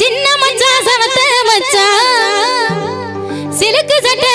சின்ன மச்சா சமத்த மச்சா சிலுக்கு சட்டை